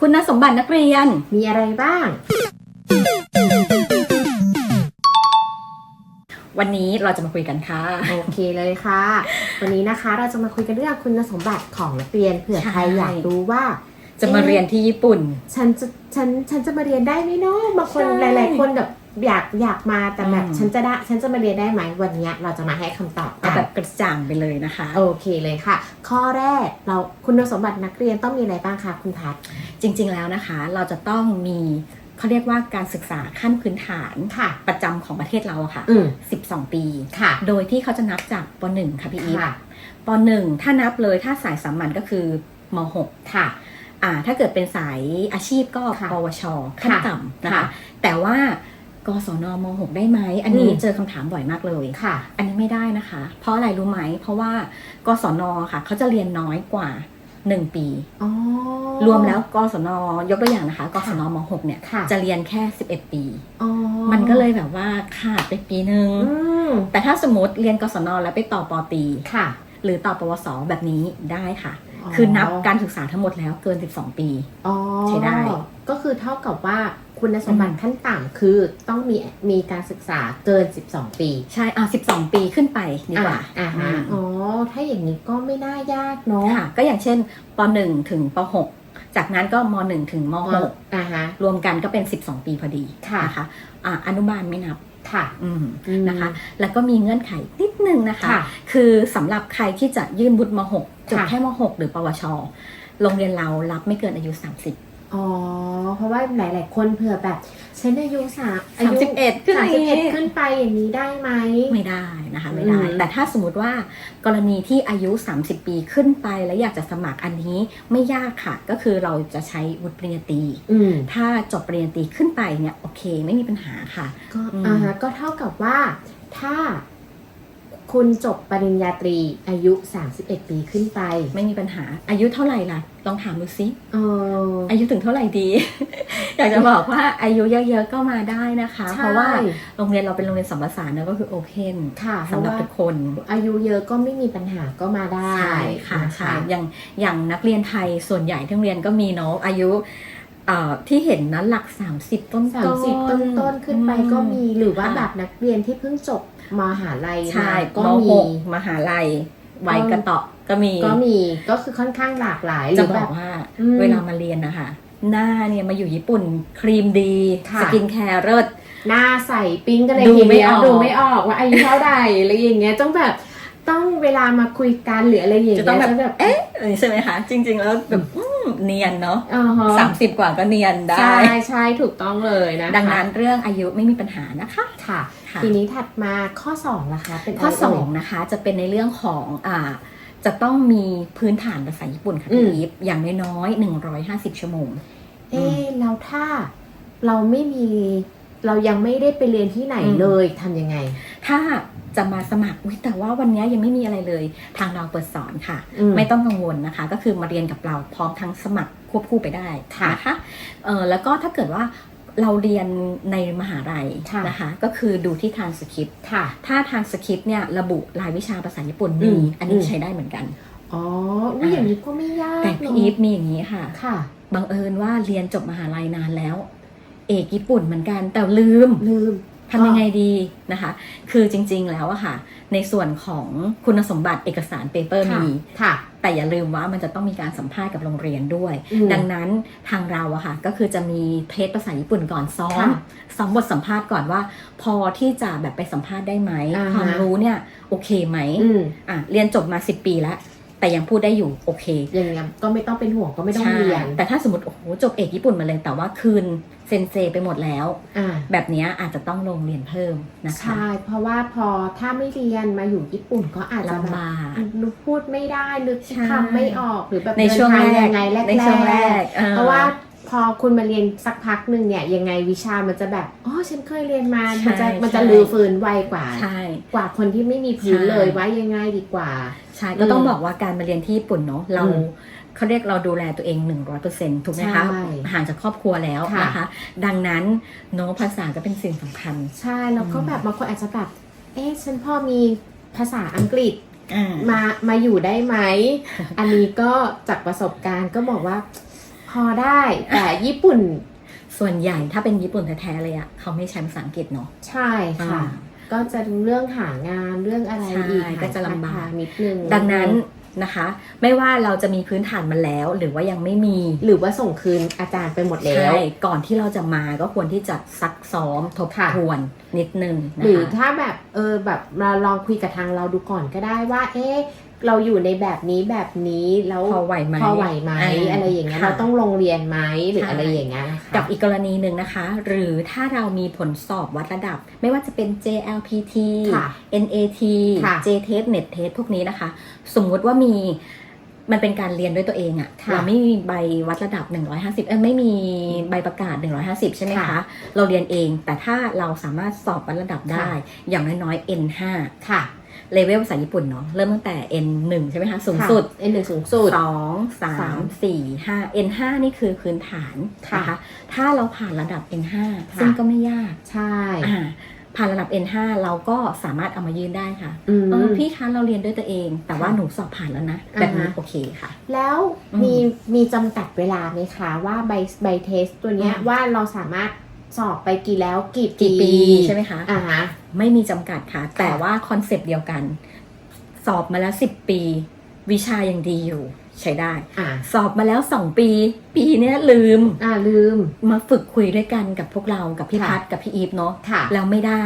คุณสมบัตินักเรียน มีอะไรบ้าง วันนี้เราจะมาคุยกันค่ะ โอเคเลยค่ะ วันนี้นะคะเราจะมาคุยกันเรื่องคุณสมบัติของนักเรียนเผื่อใครใช่ อยากรู้ว่า จะมาเรียนที่ญี่ปุ่น ฉันจะฉันฉันจะมาเรียนได้ไหมเนาะบางคนใช่ หลาย ๆ คนแบบ อยากอยากมาแต่แบบอืมฉันจะได้ฉันจะมาเรียนได้ไหมวันนี้เราจะมาให้คำตอบกัเอานแบบกระจ่างไปเลยนะคะ โอเคเลยค่ะ ข้อแรกเราคุณสมบัตินักเรียนต้องมีอะไรบ้างคะคุณพัฒจริง ๆแล้วนะคะ เราจะต้องมีเขาเรียกว่าการศึกษาขั้นพื้นฐานค่ะ ประจำของประเทศเราอะค่ะอืม12ปีค่ะ โดยที่เขาจะนับจากป .1 ค่ะพี่อีฟค่ะป .1 ถ้านับเลยถ้าสายสามัญก็คือม .6 ค่ะอ่าถ้าเกิดเป็นสายอาชีพก็ค่ะปวชขั้นค่ะต่ำนะคะค่ะแต่ว่า กศนม .6 ได้ไหม อันนี้อืมเจอคำถามบ่อยมากเลยค่ะ อันนี้ไม่ได้นะคะ เพราะอะไรรู้ไหม เพราะว่ากศนค่ะเขาจะเรียนน้อยกว่า1ปีอ๋อรวมแล้วกศนยกตัวอย่างนะคะกศนม .6 เนี่ยค่ะจะเรียนแค่11ปีอ๋อมันก็เลยแบบว่าขาดไปปีหนึ่งอืมแต่ถ้าสมมติเรียนกศนแล้วไปต่อปอตรีค่ะ หรือต่อปวสแบบนี้ได้ค่ะ คือนับการศึกษาทั้งหมดแล้วเกิน 12 ปีอ๋อใช้ได้ ก็คือเท่ากับว่าคุณสมบัติขั้นต่ำคือต้องมีมีการศึกษาเกิน 12 ปี ใช่ อะ 12 ปีขึ้นไปดีกว่าอ่าฮะอืมอ๋อ ถ้าอย่างนี้ก็ไม่น่ายากเนาะค่ะ ก็อย่างเช่นป .1 ถึงป .6 จากนั้นก็ม .1 ถึงมอ่าฮะ .6 รวมกันก็เป็น 12 ปีพอดีค่ะนะคะอะอนุบาลไม่นับ ค่ะอืมอืมนะคะ แล้วก็มีเงื่อนไขนิดนึงนะคะค่ะคือสำหรับใครที่จะยื่นบุตรม .6 จบค่ะแค่ม .6 หรือปวช โรงเรียนเรารับไม่เกินอายุ 30 อ๋อ เพราะว่าหลาย ๆ คนเผื่อแบบฉันอายุสามอายุ31ขึ้นสามไปสิบเอ็ดขึ้นไปอย่างนี้ได้ไหม ไม่ได้นะคะไม่ได้ อืม แต่ถ้าสมมติว่ากรณีที่อายุ 30 ปีขึ้นไปแล้วอยากจะสมัครอันนี้ไม่ยากค่ะ ก็คือเราจะใช้วุฒิปริญญาตรี อืม ถ้าจบปริญญาตรีขึ้นไปเนี่ยโอเค ไม่มีปัญหาค่ะ ก็อืม อ่าฮะก็เท่ากับว่าถ้า คุณจบปริญญาตรีอายุ 31 ปีขึ้นไป ไม่มีปัญหาอายุเท่าไหร่ล่ะ ลองถามดูซิเอออายุถึงเท่าไหร่ดี อยากจะบอกว่าอายุเยอะๆก็มาได้นะคะใช่เพราะว่าโรงเรียนเราเป็นโรงเรียนสัมปทานนะก็คือโอเพนค่ะเพสำราะหรับว่าทุกคน อายุเยอะก็ไม่มีปัญหาก็มาได้ใช่ค่ะนใช่อย่างอย่างนักเรียนไทยส่วนใหญ่ที่โรงเรียนก็มีเนาะอายุเอ่อ ที่เห็นนะหลัก 30 ต้นๆสามสิบต้นต้นๆขึ้นไปก็มีหรือว่าค่ะแบบนักเรียนที่เพิ่งจบมหาลัยใช่มาก็มมีหกมหาลัยวัยกระเตาะก็มีก็มีก็คือค่อนข้างหลากหลายหจะรือบแบอบกว่าอืมเวลามาเรียนนะคะหน้าเนี่ยมาอยู่ญี่ปุ่นครีมดีค่ะสกินแคร์เลิศหน้าใสปิ้งกันเลยดูทีไม่เดียวออกดูไม่ออกว่าอายุเท่าไหร่อะไรอย่างเงี้ยต้องแบบ ต้องเวลามาคุยกันหรืออะไรอย่างเงี้ยจะต้องแบบแบบเอ๊ะเออใช่ไหมคะจริง ๆ แล้วแบบอืมเนียนเนาะอ่าฮะสามสิบกว่าก็เนียนได้ ใช่ใช่ถูกต้องเลยนะคะดังนั้นเรื่องอายุไม่มีปัญหานะคะค่ะค่ะทีนี้ถัดมาข้อ2ล่ะคะเป็นข้ออะไรเย2นะคะ จะเป็นในเรื่องของอ่าจะต้องมีพื้นฐานภาษาญี่ปุ่นค่ะอืพี่มอีฟอย่างน้อยๆ150 ชั่วโมง เอ๊ะแล้วถ้าเราไม่มีเรายังไม่ได้ไปเรียนที่ไหนอืมเลยทำยังไง ถ้าจะมาสมัครอุ๊ยแต่ว่าวันนี้ยังไม่มีอะไรเลย ทางเราเปิดสอนค่ะอืมไม่ต้องกังวลนะคะ ก็คือมาเรียนกับเราพร้อมทั้งสมัครควบคู่ไปได้ค่ะนะคะเออแล้วก็ถ้าเกิดว่าเราเรียนในมหาลัยค่ะนะคะ ก็คือดูที่ทานสคริปต์ค่ะถ้าทางสคริปต์เนี่ยระบุรายวิชาภาษาญี่ปุ่นอืมีมอันนี้อืมใช้ได้เหมือนกันอ๋ออุ้ยอย่างนี้ก็ไม่ยากแต่พี่เนอะอีฟมีอย่างนี้ค่ะค่ะบังเอิญว่าเรียนจบมหาลัยนานแล้ว เอกญี่ปุ่นเหมือนกันแต่ลืมลืม ทำยังไงดีนะคะ คือจริงๆแล้วอะค่ะ ในส่วนของคุณสมบัติเอกสารเปเปอร์ค่ะมีค่ะ แต่อย่าลืมว่ามันจะต้องมีการสัมภาษณ์กับโรงเรียนด้วยอืมดังนั้นทางเราอะค่ะ ก็คือจะมีเทสภาษาญี่ปุ่นก่อนซ้อมค่ะซ้อมบทสัมภาษณ์ก่อนว่า พอที่จะแบบไปสัมภาษณ์ได้ไหมอ่าฮะความรู้เนี่ยโอเคไหมอืมอะเรียนจบมา 10 ปีแล้ว แต่ยังพูดได้อยู่โอเคอย่างเงี้ยก็ไม่ต้องเป็นห่วงก็ไม่ต้องใช่เรียน แต่ถ้าสมมติโอ้โหจบเอกญี่ปุ่นมาเลย แต่ว่าคืนเซนเซไปหมดแล้วอ่าแบบเนี้ยอาจจะต้องลงเรียนเพิ่มนะคะใช่เพราะว่าพอถ้าไม่เรียนมาอยู่ญี่ปุ่นก็อาจจะแบลำบบากนึกพูดไม่ได้นึกใช่คำไม่ออกหรือแบบในช่วงเดิแรทากกยังไงแรกในช่วงแรกออเพราะว่า พอคุณมาเรียนสักพักหนึ่งเนี่ยยังไงวิชามันจะแบบอ๋อฉันเคยเรียนมามันจะใช่มันจะใช่ลือฟื้นไวกว่าใช่กว่าคนที่ไม่มีพื้นใช่เลยว่ายังไงดีกว่า ใช่ก็ต้องอืมบอกว่าการมาเรียนที่ญี่ปุ่นเนาะเราอืมเขาเรียกเราดูแลตัวเอง 100%ถูกไหมคะใช่ห่างจากครอบครัวแล้วค่ะนะคะดังนั้นเนาะภาษาก็เป็นสิ่งสำคัญ ใช่แล้วก็อืมแบบบางคนอาจจะแบบเอ๊ะฉันพอมีภาษาอังกฤษอ่ามามาอยู่ได้ไหม อันนี้ก็จากประสบการณ์ก็บอกว่า พอได้แต่ญี่ปุ่นส่วนใหญ่ถ้าเป็นญี่ปุ่นแท้ๆเลยอะเขาไม่ใช้ภาษาอังกฤษเนาะใช่ค่ะอ่าก็จะเรื่องหางานเรื่องอะไรใช่อีกก็จะลำบากหทงนิดนึงดังนั้นนะคะ ไม่ว่าเราจะมีพื้นฐานมาแล้ว หรือว่ายังไม่มีหรือว่าส่งคืนอาจารย์ไปหมดแล้วใช่ก่อนที่เราจะมาก็ควรที่จะซักซ้อมทบค่ะทวนนิดนึงนะหรือคะถ้าแบบเออแบบมาลองคุยกับทางเราดูก่อนก็ได้ว่า เอ๊ะ เราอยู่ในแบบนี้แบบนี้แล้วพอไหวไหมพอไหวไหมาอะไรอย่างเงี้ยค่ะเราต้องลงเรียนไหมหรือใช่อะไรอย่างเงี้ยนะคะกับอีกกรณีหนึ่งนะคะ หรือถ้าเรามีผลสอบวัดระดับ ไม่ว่าจะเป็น JLPT ค่ะ NAT ค่ะ JTest NET Test พวกนี้นะคะ สมมุติว่ามีมันเป็นการเรียนด้วยตัวเองอะค่ะเราไม่มีใบวัดระดับ 150เอ้ยไม่มีใบประกาศ 150 ใช่ไหมคะค่ะเราเรียนเอง แต่ถ้าเราสามารถสอบวัดระดับได้ค่ะอย่างน้อยๆ N5 ค่ะ เลเวลภาษาญี่ปุ่นเนาะเริ่มตั้งแต่ N1 ใช่ไหมคะสูงสุดเอ็นหนึ่งสูงสุดสองสาสามมสี่ห้า N5 นี่คือพื้นฐานค่ะนะคะถ้าเราผ่านระดับ N5 ค่ะซึ่งก็ไม่ยากใช่อ่าผ่านระดับ N5 เราก็สามารถเอามายื่นได้ค่ะอืมเออพี่คะเราเรียนด้วยตัวเอง แต่ว่าค่ะหนูสอบผ่านแล้วนะอ่าฮะแบบนี้โอเคค่ะ แล้วอืมมีมีจำกัดเวลาไหมคะว่าใบใบเทสตัวเนี้ยอืมว่าเราสามารถสอบไปกี่แล้วกี่กี่ปีใช่ไหมคะอ่าฮะ ไม่มีจำกัดค่ะ แต่ว่าคอนเซปต์เดียวกัน สอบมาแล้ว10ปี วิชายังดีอยู่ ใช้ได้ อ่า สอบมาแล้ว2ปี ปีเนี้ยลืม อ่าลืม มาฝึกคุยด้วยกันกับพวกเรากับพี่ค่ะ พัดกับพี่อีฟเนาะค่ะ แล้วไม่ได้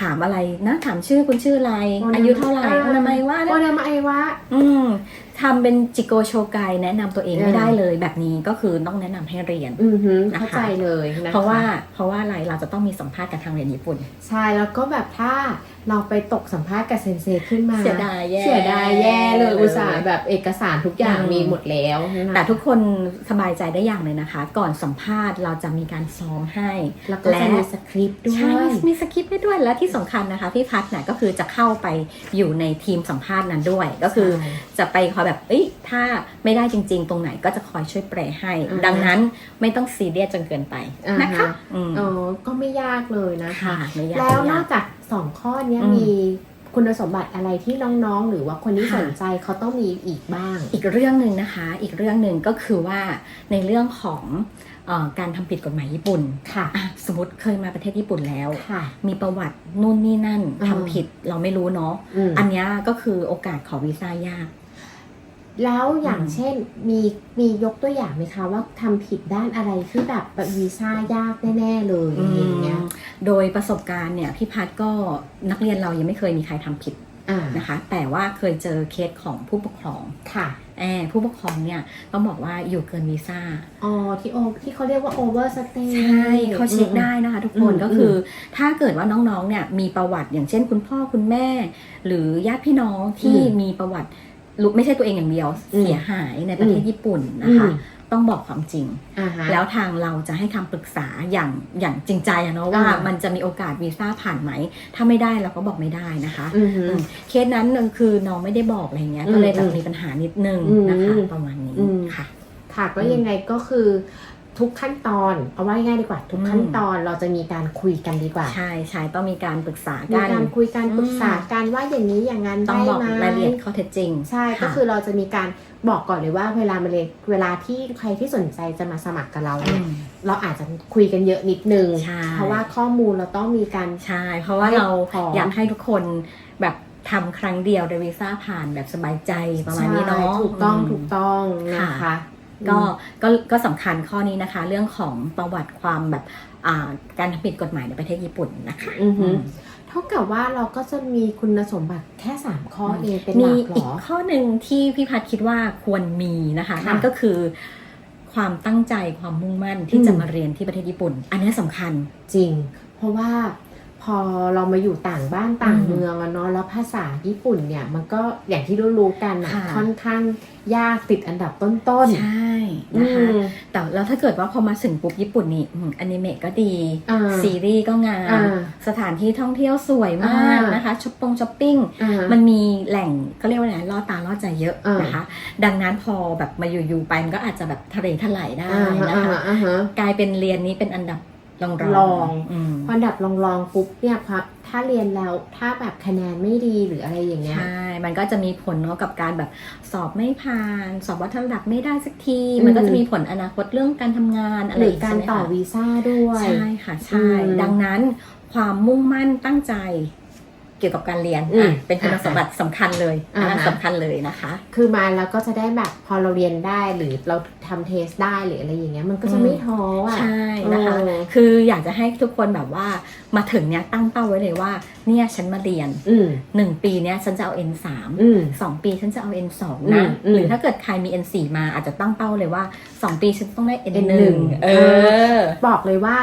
ถามอะไรนะ ถามชื่อคุณชื่ออะไรอายุเท่าไหร่อ่า อนามัยว่าโอนามาไอวะ อืม ทำเป็นจิโกโชไกแนะนำตัวเองเออไม่ได้เลย แบบนี้ก็คือต้องแนะนำให้เรียนอือหือนะคะเข้าใจเลยนะคะเพราะว่าเพราะว่าอะไรเราจะต้องมีสัมภาษณ์กับทางเรียนญี่ปุ่น ใช่แล้วก็แบบถ้าเราไปตกสัมภาษณ์กับเซนเซขึ้นมาเสียดายแย่เสียดายแย่เลยอุตส่าห์แบบเอกสารทุกอย่างอืมมีหมดแล้วนะคะแต่ทุกคนสบายใจได้อย่างเลยนะคะ ก่อนสัมภาษณ์เราจะมีการซ้อมให้ แล้วก็จะมีสคริปต์ด้วใช่ยมีสคริปต์ให้ด้วยและที่สำคัญนะคะพี่พัฒน์เนี่ยก็คือจะเข้าไปอยู่ในทีมสัมภาษณ์นั้นด้วย ก็คือใช่จะไปคอยแบบ เอ้ย ถ้าไม่ได้จริง ๆ ตรงไหนก็จะคอยช่วยแปลให้อ่าฮะดังนั้นไม่ต้องซีเรียสจนเกินไปอ่าฮะนะคะอืมเออก็ไม่ยากเลยนะคะค่ะไม่ยากแล้วไม่นยาอกกจากสองข้อเนี้ยอืมมีคุณสมบัติอะไรที่น้องๆ หรือว่าคนที่ค่ะสนใจเขาต้องมีอีกบ้าง อีกเรื่องหนึ่งนะคะ อีกเรื่องหนึ่งก็คือว่าในเรื่องของเออการทำผิดกฎหมายญี่ปุ่นค่ะอะ สมมติเคยมาประเทศญี่ปุ่นแล้วค่ะมีประวัตินู่นนี่นั่นอ่าทำผิดเราไม่รู้เนาะอืมอันเนี้ยก็คือโอกาสขอวีซ่ายาก แล้วอย่างอืมเช่นมีมียกตัวอย่างไหมคะว่าทำผิดด้านอะไรที่แบบแบบวีซ่ายากแน่ๆเลยอย่างเงี้ยโดยประสบการณ์เนี่ยพี่พัดก็นักเรียนเรายังไม่เคยมีใครทำผิดอ่านะคะ แต่ว่าเคยเจอเคสของผู้ปกครองค่ะแอบผู้ปกครองเนี่ยต้องบอกว่าอยู่เกินวีซ่าอ๋อที่โอที่เขาเรียกว่าโอเวอร์สเตย์ใช่เขาเช็คได้นะคะทุกคนอืมก็คือ ถ้าเกิดว่าน้องๆเนี่ยมีประวัติอย่างเช่นคุณพ่อคุณแม่ หรือญาติพี่น้องที่มีประวัติ ลุไม่ใช่ตัวเองอย่างเดียว อืมเสียหายในประเทศอืมญี่ปุ่นนะคะ อืม ต้องบอกความจริง อ่าฮะ แล้วทางเราจะให้คำปรึกษาอย่างอย่างจริงใจอะเนาะว่าอ่ามั มันจะมีโอกาสวีซ่าผ่านไหม ถ้าไม่ได้เราก็บอกไม่ได้นะคะ อือหืออืมเคสนั้นน่ะคือน้องไม่ได้บอกอะไรเงี้ย อืมก็เลยแบบอืมมีปัญหานิดนึงอืมนะคะประมาณนี้อืม ค่ะ ค่ะก็อืมยังไงก็คือ ทุกขั้นตอนเอาว่าง่ายๆดีกว่า ทุกอืมขั้นตอนเราจะมีการคุยกันดีกว่า ใช่ใช่ต้องมีการปรึกษามีกันการคุยกันอืมปรึกษากันว่าอย่างนี้อย่างนั้นต้องได้บอกไหมรายละเอียดข้อเท็จจริง ใช่ก็ะคือเราจะมีการบอกก่อนเลยว่าเวลามาเลยเวลาที่ใครที่สนใจจะมาสมัครกับเราอืเนี่ยมเราอาจจะคุยกันเยอะนิดนึงใช่เพราะว่าข้อมูลเราต้องมีการใช่เพราะว่าให้เราพร้อมอยากให้ทุกคนแบบทำครั้งเดียวในวีซ่าผ่านแบบสบายใจประมาณนี้เนาะใช่ถูกต้องมถูกต้องนะค่ะคะ ก็ก็ก็สำคัญข้อนี้นะคะ เรื่องของประวัติความแบบอ่าการทำผิดกฎหมายในประเทศญี่ปุ่นนะคะอือฮึ อืม เท่ากับว่าเราก็จะมีคุณสมบัติแค่สามข้อเองเป็นหมีลักเหรอีกอ ข้อหนึ่งที่พี่พัดคิดว่าควรมีนะคะ ค่ะนั่นก็คือความตั้งใจความมุ่งมั่นที่อืมจะมาเรียนที่ประเทศญี่ปุ่น อันนี้สำคัญ จริง เพราะว่า พอเรามาอยู่ต่างบ้านต่างอืมเมืองอะเนาะแล้วภาษาญี่ปุ่นเนี่ยมันก็อย่างที่รู้ๆกันอะค่ะ ค่อนข้างยากติดอันดับต้นๆ ใช่อืนะคะมแต่แล้วถ้าเกิดว่าพอมาถึงปุ๊บญี่ปุ่นนี่อืมอนิเมะก็ดี อ่าซีรีส์ก็งาม อ่าสถานที่ท่องเที่ยวสวยมากอ่าน นะคะช้อปปงช้อปปิ้งอ่ามันมีแหล่งก็เรียกว่าไงล่อตาล่อใจเยอะอ่าน นะคะ ดังนั้นพอแบบมาอยู่ๆไปมันก็อาจจะแบบทะเลทลายได้อ่านะอ่าคะอ่าฮะ กลายเป็นเรียนนี้เป็นอันดับ ลองลองอืมพออันดับลองลองๆปุ๊บเนี่ยพอถ้าเรียนแล้วถ้าแบบคะแนนไม่ดีหรืออะไรอย่างเงี้ยใช่ มันก็จะมีผลเนาะกับการแบบสอบไม่ผ่าน สอบวัดระดับไม่ได้สักทีอืมมันก็จะมีผลอนาคตเรื่องการทำงานอะไรหรืออีการใช่ไหมต่อคะวีซ่าด้วยใช่ค่ะใช่อืมดังนั้นความมุ่งมั่นตั้งใจเกี่ยวกับการเรียนอืมอะเป็นคุณสมบัติสำคัญเลยอ่าอะฮะสำคัญเลยนะคะ คือมาแล้วก็จะได้แบบพอเราเรียนได้หรือเราทำเทสได้หรืออะไรอย่างเงี้ยมันก็จะอืมไม่ท้ออะใช่นะ คะเออคืออยากจะให้ทุกคนแบบว่ามาถึงเนี้ยตั้งเป้าไว้เลยว่า เนี่ยฉันมาเรียนอืมหนึ่งปีเนี้ยฉันจะเอา N สามอืมสองปีฉันจะเอา N สองอืนะมอืมหรือถ้าเกิดใครมี N สี่มาอาจจะตั้งเป้าเลยว่าสองปีฉันต้องได้ N ห N1 นึ่งเออ บอกเลยว่า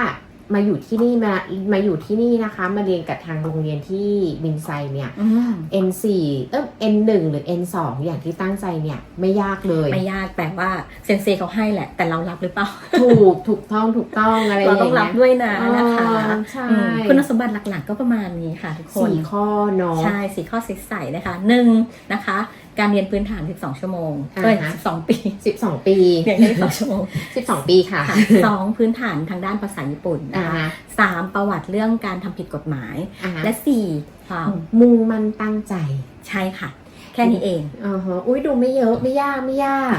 มาอยู่ที่นี่มามาอยู่ที่นี่นะคะ มาเรียนกับทางโรงเรียนที่บินไซเนี่ยอืม N4 เออ N1 หรือ N2 อย่างที่ตั้งใจเนี่ยไม่ยากเลย ไม่ยากแต่ว่าเซนเซเขาให้แหละ แต่เรารับหรือเปล่า ถูกถูกต้องถูกต้องอะไรอเราย่างต้องรับเงี้ยด้วยนะนะคะอ๋อใช่อืมคุณสมบัติหลักๆ ก็ประมาณนี้ค่ะทุกคนสี่ข้อเนาะใช่สี่ข้อใสๆนะคะหนึ่งนะคะการเรียนพื้นฐาน 12 ชั่วโมงอ่าเอ้ยฮะ12 ปีสิบสองปีเรียนแค่12ชั่วโมงสิบสองปีค่ะค่ะสองพื้นฐานทางด้านภาษาญี่ปุ่นอ่านะคะฮะสามประวัติเรื่องการทำผิดกฎหมายอ่าฮะและสี่ความมุ่งมั่นตั้งใจ ใช่ค่ะ แค่นี้เองอ่าฮะอุ้ยดูไม่เยอะไม่ยากไม่ยาก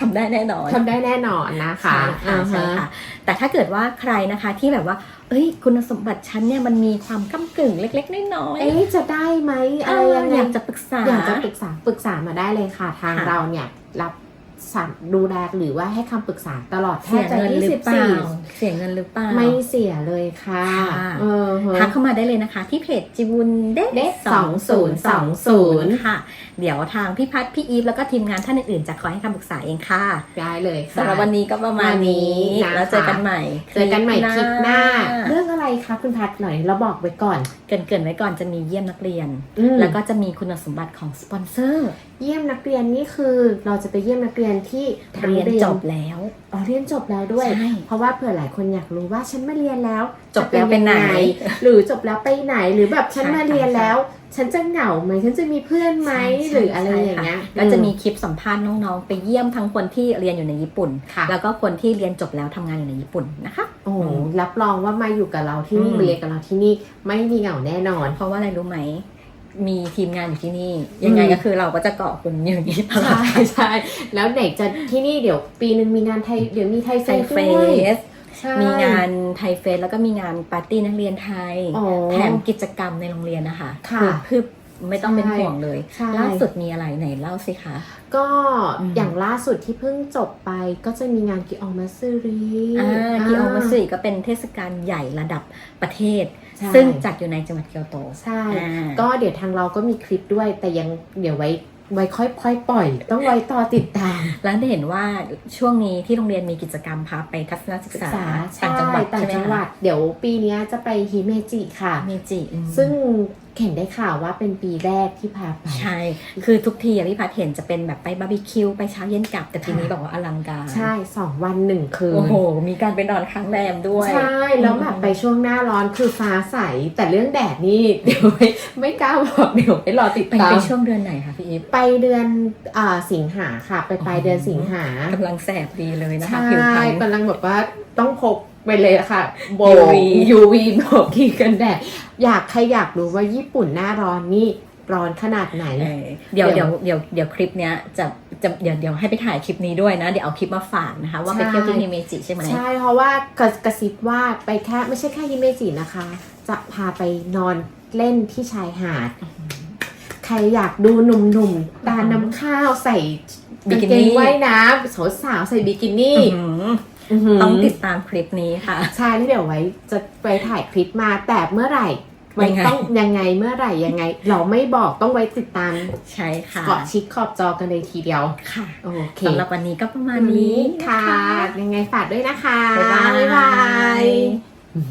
ทำได้แน่นอนทำได้แน่นอนนะคะใช่ค่ะอ่าใช่ฮะค่ะแต่ถ้าเกิดว่าใครนะคะที่แบบว่า เอ้ย คุณสมบัติฉันเนี่ยมันมีความก้ากึ่งเล็ก ๆ น้อยๆเอ๊ะจะได้ไหมอะไรยังไงอยากจะปรึกษาอยากจะปรึกษาปรึกษามาได้เลยค่ะ ทางค่ะเราเนี่ยรับสัมดูแลหรือว่าให้คำปรึกษาตลอดแทเสีบยจะเงินหรือเปล่า24เสียเงินหรือเปล่าไม่เสียเลยค่ะค่ะเออฮะทักเข้ามาได้เลยนะคะ ที่เพจจิบุนเด็เด็กสองศูนย์สองศูนย์2020ค่ะ เดี๋ยวทางพี่พัฒน์พี่อีฟแล้วก็ทีมงานท่านอื่นๆจะคอยให้คำปรึกษาเองค่ะ ได้เลยค่ะสำหรับวันนี้ก็ประมาณนี้วันนี้นะคะแล้วเจอกันใหม่เจอกันใหม่คลิปหน้า เรื่องอะไรคะคุณพัดหน่อยเราบอกไว้ก่อน เกรินๆไว้ก่อนจะมีเยี่ยมนักเรียน อืม แล้วก็จะมีคุณสมบัติของสปอนเซอร์เยี่ยมนักเรียนนี่คือเราจะไปเยี่ยมนักเรียนที่ทั้งเรียนจบแล้ว อ๋อเรียนจบแล้วด้วย ใช่เพราะว่าเผื่อหลายคนอยากรู้ว่าฉันมาเรียนแล้วจบแล้วจะเป็นไหนยังงหรือจบแล้วไปไหนหรือแบบฉันใช่มาเรียนแล้ว ฉันจะเหงาไหมฉันจะมีเพื่อนไหมใช่หรืออะไรใช่อย่างเงี้ยค่ะก็จะมีคลิปสัมภาษณ์น้องๆ ไปเยี่ยมทั้งคนที่เรียนอยู่ในญี่ปุ่นค่ะแล้วก็คนที่เรียนจบแล้วทำงานอยู่ในญี่ปุ่นนะคะโอ้โหรับรองว่ามาอยู่กับเราที่นี่อืมมาเรียนกับเราที่นี่ไม่มีเหงาแน่นอน เพราะว่าอะไรรู้ไหมมีทีมงานอยู่ที่นี่ ยังไงอืมก็คือเราก็จะเกาะคุณอยู่อย่างนี้ตลอใช่ดใช่แล้วไหนจะที่นี่เดี๋ยวปีหนึ่งมีงานไทยเดี๋ยวมีไทยเฟไทยสเฟด้วยส ใช่มีงานไทยเฟสแล้วก็มีงานปาร์ตี้นักเรียนไทย อ๋อแถมกิจกรรมในโรงเรียนนะคะค่ะคือไม่ต้องเป็นใช่ห่วงเลย ใช่ ล่าสุดมีอะไรไหนเล่าสิคะ ก็อืม อย่างล่าสุดที่เพิ่งจบไปก็จะมีงานกิออมาซึรีอ่ากิโอมาสึก็เป็นเทศกาลใหญ่ระดับประเทศ ใช่ซึ่งจัดอยู่ในจังหวัดเกียวโตใช่ อ่า ก็เดี๋ยวทางเราก็มีคลิปด้วยแต่ยังเดี๋ยวไว้ ไว้ค่อยค่อยปล่อย ต้องไว้ต่อติดตาม แล้วได้เห็นว่าช่วงนี้ที่โรงเรียนมีกิจกรรมพาไปทัศนศึกษาใช่ต่างจังหวัดต่าใช่งไหมจังหวัคะดเดี๋ยวปีเนี้ยจะไปฮิเมจิค่ะ เมจิอืมซึ่ง เห็นได้ข่าวว่าเป็นปีแรกที่พาไป ใช่ คือทุกทีอะพี่พัดเห็นจะเป็นแบบไปบาร์บีคิวไปเช้าเย็นกลับ แต่ทีนี้ค่ะบอกว่าอลังการ ใช่สองวันหนึ่งคืน โอ้โห มีการไปนอนค้างแรมด้วย ใช่ แล้วแบบไปช่วงหน้าร้อนคือฟ้าใส แต่เรื่องแดดนี่เดี๋ยวไม่ไม่กล้าบอกเดี๋ยวไปรอติดไปตาไปมช่วงเดือนไหนคะพี่อีฟไปเดือนอ่าสิงหาค่ะ ไปปลายเดือนสิงหากำลังแสบดีเลยนะคะใช่ผิวพรรณกำลังแบบว่าต้องพก ไปเลยอะค่ะโบ UV UV โบกที่กันแดดอยากใครอยากรู้ว่าญี่ปุ่นหน้าร้อนนี่ร้อนขนาดไหนเออเดี๋ยวเดี๋เดี๋ยยววเดี๋ยวเดี๋ยวคลิปเนี้ยจะจะเดี๋ยวเดี๋ยวให้ไปถ่ายคลิปนี้ด้วยนะ เดี๋ยวเอาคลิปมาฝากนะคะ ว่าใช่ไปเที่ยวที่นิเมจิใช่ไหมใช่ เพราะว่ากระกระซิบว่าไปแค่ไม่ใช่แค่ฮิเมจินะคะ จะพาไปนอนเล่นที่ชายหาด ใครอยากดูหนุ่มๆตาน้ำข้าวใส่บิกิกางนี่เกงว่ายน้ำสาวๆใส่บิกินี่อื้อหืออื้อหือ ต้องติดตามคลิปนี้ค่ะ ใช่ที่เดี๋ยวไว้จะไปถ่ายคลิปมาแต่เมื่อไหร่ไว้ยังไงต้องยังไงเมื่อไหร่ยังไง เราไม่บอกต้องไว้ติดตามใช่ค่ะเกาะชิดขอบจอกันเลยทีเดียวค่ะโอเคสำหรับวันนี้ก็ประมาณนี้ค่ะนยังไงฝากด้วยนะคะ บ๊ายบายบ๊ายบาย